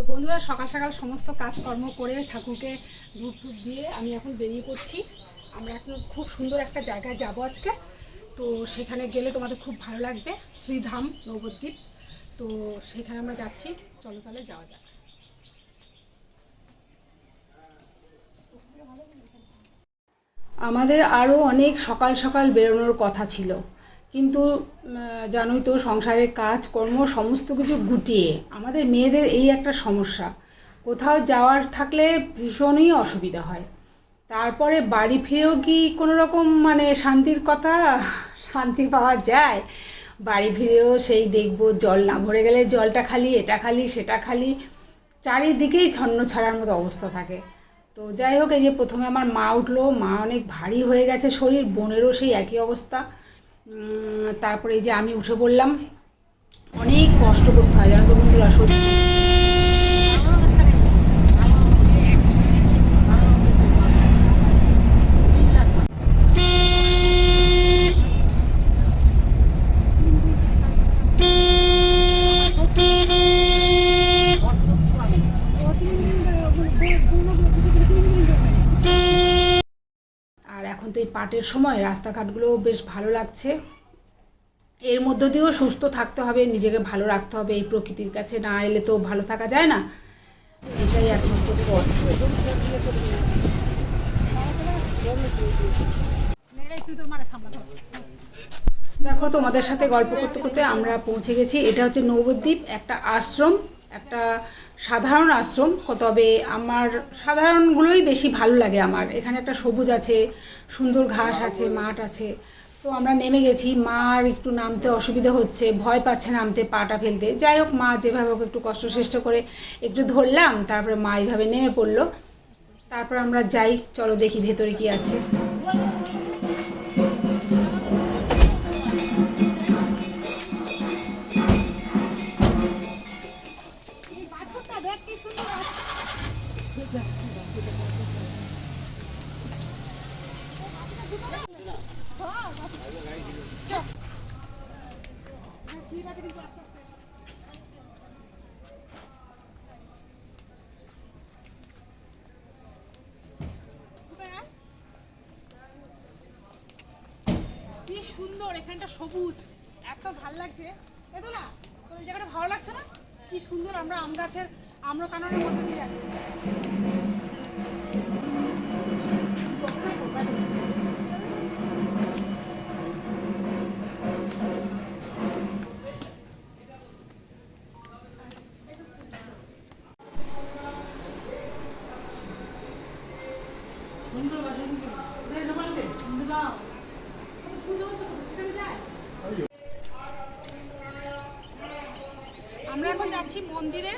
তো বন্ধুরা, সকাল সকাল সমস্ত কাজকর্ম করে ঠাকুরকে ধূপ ধূপ দিয়ে আমি এখন বেরিয়ে পড়ছি। আমরা এখন খুব সুন্দর একটা জায়গায় যাব আজকে। তো সেখানে গেলে তোমাদের খুব ভালো লাগবে। শ্রীধাম নবদ্বীপ। তো সেখানে আমরা যাচ্ছি। চলো তাহলে যাওয়া যাক। আমাদের আরও অনেক সকাল সকাল বেরোনোর কথা ছিল। কিন্তু জানোই তো সংসারের কাজকর্ম সমস্ত কিছু গুটিয়ে আমাদের মেয়েদের এই একটা সমস্যা। কোথাও যাওয়ার থাকলে ভীষণই অসুবিধা হয়। তারপরে বাড়ি ফিরেও কি কোনো রকম মানে শান্তির কথা? শান্তি পাওয়া যায়। বাড়ি ফিরেও সেই দেখব, জল না ভরে গেলে জলটা খালি, এটা খালি, সেটা খালি। চারিদিকেই ছন্ন ছাড়ার মতো অবস্থা থাকে। তো যাই হোক, এই যে প্রথমে আমার মা উঠল, মা অনেক ভারী হয়ে গেছে, শরীর, বোনেরও সেই একই অবস্থা। তারপরে এই যে আমি উঠে পড়লাম অনেক কষ্ট করতে হয় জানো তো বন্ধুরা সত্যি আর এখন তো এই পাটের সময় রাস্তাঘাটগুলো বেশ ভালো লাগছে। এর মধ্য দিয়েও সুস্থ থাকতে হবে নিজেকে ভালো রাখতে হবে এই প্রকৃতির কাছে না এলে তো ভালো থাকা যায় না। এটাই একমাত্র পথ। দেখো তোমাদের সাথে গল্প করতে করতে আমরা পৌঁছে গেছি। এটা হচ্ছে নবদ্বীপ একটা আশ্রম একটা সাধারণ আশ্রম, তবে আমার সাধারণগুলোই বেশি ভালো লাগে আমার। এখানে একটা সবুজ আছে, সুন্দর ঘাস আছে, মাঠ আছে। তো আমরা নেমে গেছি, মার একটু নামতে অসুবিধা হচ্ছে, ভয় পাচ্ছে নামতে, পাটা ফেলতে। যাই হোক, মা যেভাবে হোক একটু কষ্ট চেষ্টা করে একটু ধরলাম, তারপরে মা এইভাবে নেমে পড়ল। তারপর আমরা যাই, চলো দেখি ভেতরে কি আছে। কি সুন্দর, এখানটা সবুজ। এত ভালো লাগছে। এতো না তোর জায়গাটা ভালো লাগছে না? কি সুন্দর আমরা আম গাছের আম্র কাননের যাচ্ছি, মন্দিরে।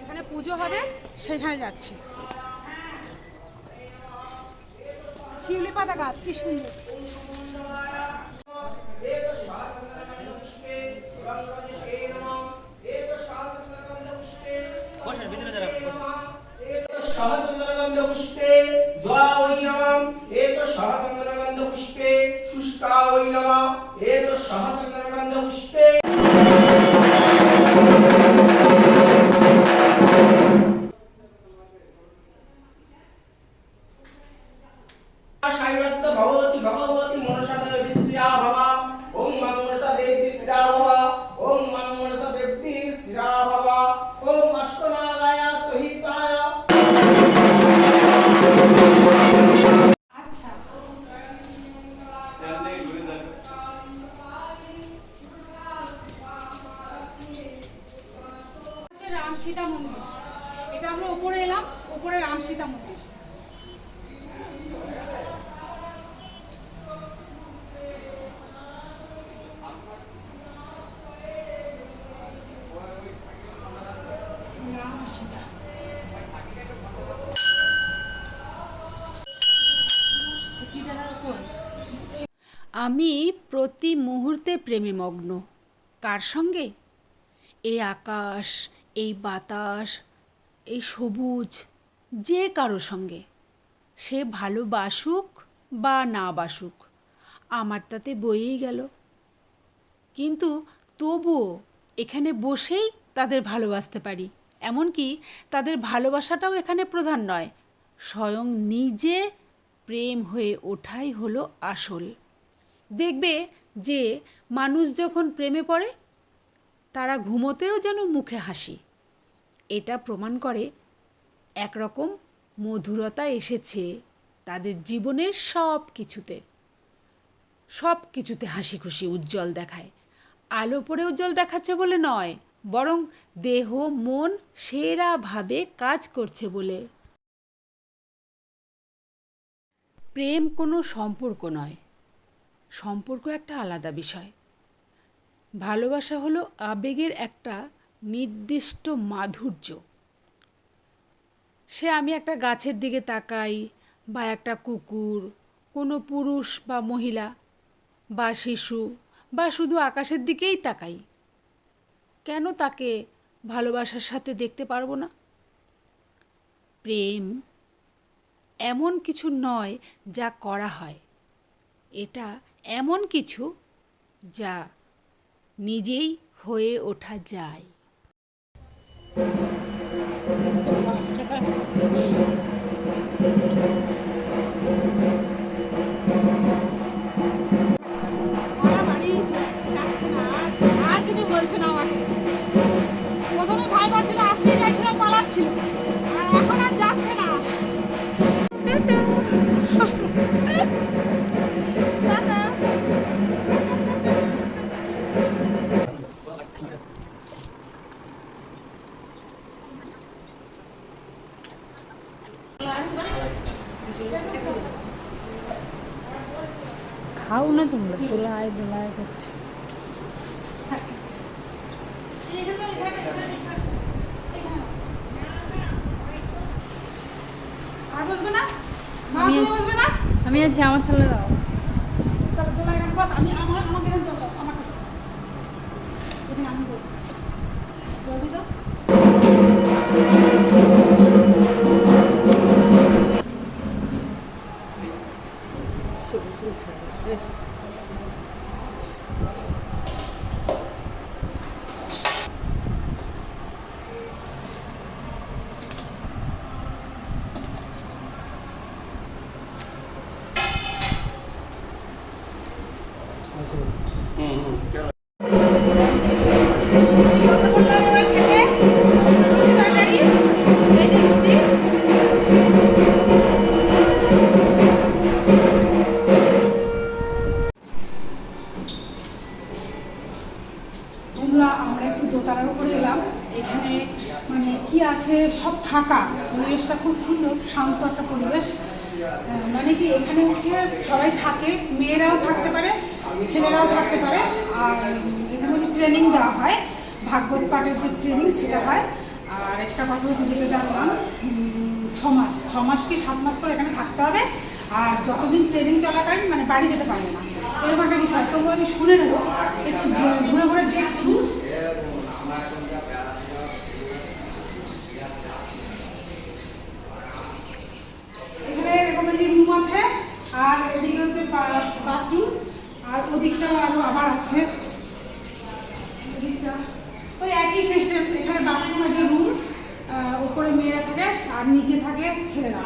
এখানে পুজো হবে, সেখানে যাচ্ছি। শিউলি পাতা গাছ, কি সুন্দর। সহচন্দ্রগন্ধ পুষ্পে জয়া ওই এ তো পুষ্পে ওই এ তো আমি প্রতি মুহূর্তে প্রেমে মগ্ন কার সঙ্গে? এই আকাশ, এই বাতাস, এই সবুজ, যে কারও সঙ্গে। সে ভালোবাসুক বা না বাসুক, আমার তাতে বয়েই গেল। কিন্তু তবুও এখানে বসেই তাদের ভালোবাসতে পারি। এমনকি তাদের ভালোবাসাটাও এখানে প্রধান নয়, স্বয়ং নিজে প্রেম হয়ে ওঠাই হলো আসল। দেখবে যে মানুষ যখন প্রেমে পড়ে, তারা ঘুমোতেও যেন মুখে হাসি। এটা প্রমাণ করে একরকম মধুরতা এসেছে তাদের জীবনের সব কিছুতে সব কিছুতে হাসি খুশি উজ্জ্বল দেখায়। আলো পড়ে উজ্জ্বল দেখাচ্ছে বলে নয়, বরং দেহ, মন সেরাভাবে কাজ করছে বলে। প্রেম কোনো সম্পর্ক নয় সম্পর্ক একটা আলাদা বিষয়। ভালোবাসা হলো আবেগের একটা নির্দিষ্ট মাধুর্য। সে আমি একটা গাছের দিকে তাকাই বা একটা কুকুর, কোনো পুরুষ বা মহিলা বা শিশু বা শুধু আকাশের দিকেই তাকাই। কেন তাকে ভালোবাসার সাথে দেখতে পারব না? প্রেম এমন কিছু নয় যা করা হয়। এটা এমন কিছু যা নিজেই হয়ে ওঠা যায়। খাও না তোমরা দোলায় দোলায় করছে। আমি আছি আমার তাহলে দাও বন্ধুরা, আমরা একটু দোতলার উপরে এলাম। এখানে মানে কি আছে, সব ফাঁকা। পরিবেশটা খুব সুন্দর, শান্ত একটা পরিবেশ। মানে কি, এখানে হচ্ছে সবাই থাকে, মেয়েরাও থাকতে পারে, ছেলেরাও থাকতে পারে। আর এখানে হচ্ছে ট্রেনিং দেওয়া হয়। ভাগবত পাঠের যে ট্রেনিং সেটা হয়। আর একটা কথা হচ্ছে যেটা জানলাম ছ মাস ছ মাস কি সাত মাস করে এখানে থাকতে হবে? আর যতদিন ট্রেনিং চলাকালীন মানে বাড়ি যেতে পারবে না। এরকম একটা বিষয়। তবু আমি শুনে নেব, একটু ঘুরে- ঘুরে দেখছি। এখানে এরকম যে রুম আছে, আর এদিকে হচ্ছে বাথরুম আর ওদিকটাও আরও আবার আছে। ওদিকটা ওই একই সিস্টেম এখানে বাথরুম আছে রুম উপরে মেয়েরা থাকে আর নিচে থাকে ছেলেরা।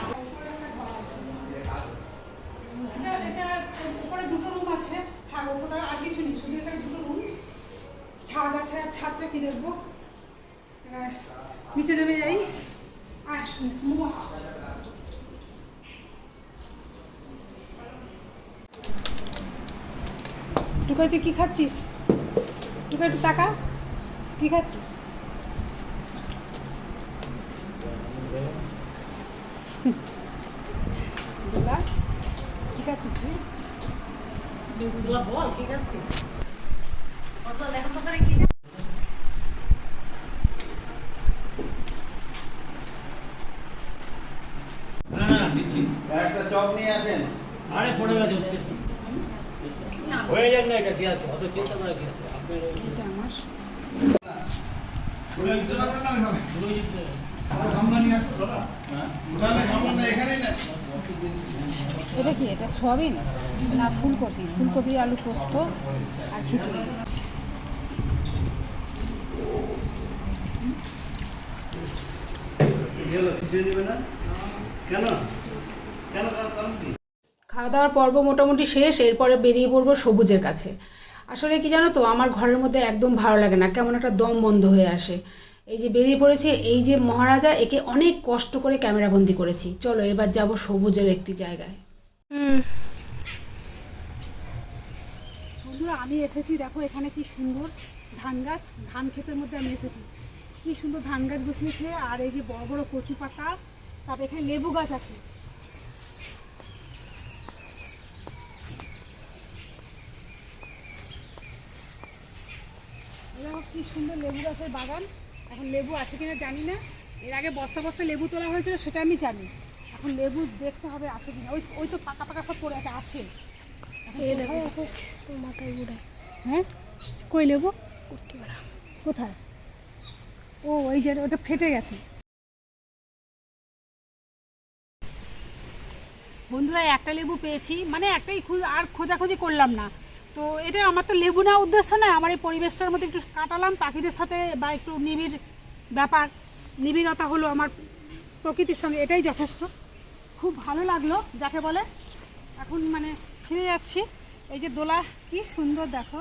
উপরে দুটো রুম আছে ওপরে আর কিছু নেই দুটো রুম ছাদ আছে, আর ছাদটা কি দেখব? নিচে যাই। আর তুই কি খাচ্ছিস? টুকাই, একটু টাকা কি খাচ্ছিস দুলা, কি খাচ্ছিস তুই একটা চপ নিয়ে আসেন। আরে পড়ে গেছে হচ্ছে। হয়ে যাক না এটা কি আছে? অত চিন্তা করে কি আছে? এটা আমার। দিতে পারবেন না পুরো নিয়ে দাদা এটা কি, এটা সোয়াবিন? না, ফুলকপি। ফুলকপি, আলু পোস্ত আর খিচুড়ি। খাওয়া দাওয়ার পর্ব মোটামুটি শেষ, এরপরে বেরিয়ে পড়ব সবুজের কাছে। আসলে কি জানো তো, আমার ঘরের মধ্যে একদম ভালো লাগে না, কেমন একটা দম বন্ধ হয়ে আসে। এই যে বেরিয়ে পড়েছে এই যে মহারাজা একে অনেক কষ্ট করে ক্যামেরাবন্দি করেছি। চলো এবার যাব সবুজের একটি জায়গায়। বন্ধুরা আমি এসেছি দেখো এখানে কি সুন্দর ধান গাছ। ধান ক্ষেতের মধ্যে আমি এসেছি। কি সুন্দর ধান গাছ বসিয়েছে আর এই যে বড় বড় কচু পাতা তারপর এখানে লেবু গাছ আছে। দেখো কি সুন্দর লেবু গাছের বাগান। এখন লেবু আছে কিনা জানি না। এর আগে বস্তা বস্তা লেবু তোলা হয়েছিল সেটা আমি জানি। এখন লেবু দেখতে হবে আছে কিনা। ওই ওই তো পাকা পাকা সব পড়ে আছে আছে। মাথায় ঘুরে হ্যাঁ? কই লেবু? কোথায়? ও ওই যে ওটা ফেটে গেছে। বন্ধুরা একটা লেবু পেয়েছি। মানে একটাই আর খোঁজাখুঁজি করলাম না। তো এটা আমার তো লেবু নেওয়া উদ্দেশ্য নয়। আমার এই পরিবেশটার মধ্যে একটু কাটালাম, পাখিদের সাথে বা একটু নিবিড় ব্যাপার, নিবিড়তা হলো আমার প্রকৃতির সঙ্গে, এটাই যথেষ্ট। খুব ভালো লাগল, যাকে বলে। এখন মানে ফিরে যাচ্ছি। এই যে দোলা, কি সুন্দর দেখো।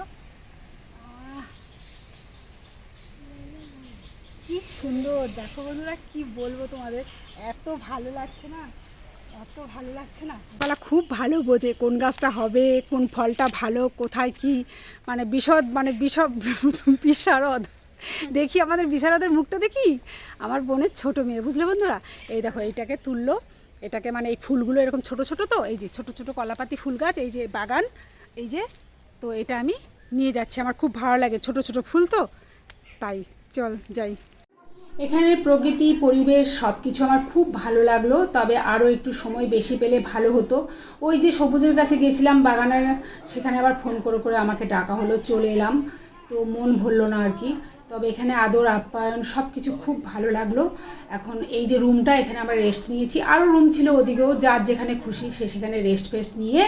কি সুন্দর দেখো বন্ধুরা, কি বলব তোমাদের, এত ভালো লাগছে না? এত ভালো লাগছে না? বলা খুব ভালো বোঝে কোন গাছটা হবে, কোন ফলটা ভালো, কোথায় কি মানে বিশদ মানে বিশদ, বিশারদ। দেখি আমাদের বিশারদের মুখটা দেখি? আমার বোনের ছোট মেয়ে, বুঝলে বন্ধুরা? এই দেখো, এইটাকে তুললো। এটাকে মানে এই ফুলগুলো এরকম ছোট ছোট তো, এই যে ছোট ছোট কলাপাতি ফুল গাছ, এই যে বাগান, এই যে, তো এটা আমি নিয়ে যাচ্ছি। আমার খুব ভালো লাগে ছোট ছোট ফুল তো। তাই, চল যাই। এখানের প্রকৃতি, পরিবেশ সব কিছু আমার খুব ভালো লাগল, তবে আরও একটু সময় বেশি পেলে ভালো হতো। ওই যে সবুজের কাছে গেছিলাম বাগানে সেখানে আবার ফোন করে করে আমাকে ডাকা হলো, চলে এলাম। তো মন ভরলো না আর কি। তবে এখানে আদর, আপ্যায়ন সব কিছু খুব ভালো লাগল। এখন এই যে রুমটা, এখানে আমরা রেস্ট নিয়েছি। আরও রুম ছিল ওদিকেও, যার যেখানে খুশি সে সেখানে রেস্ট ফেস্ট নিয়ে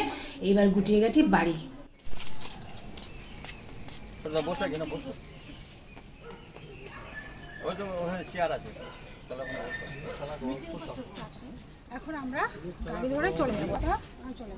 এইবার গুটিয়ে গাটি বাড়ি। বসো। ওই তো ওখানে চেয়ার আছে। এখন আমরা গাড়ি ধরে চলে যাব চলে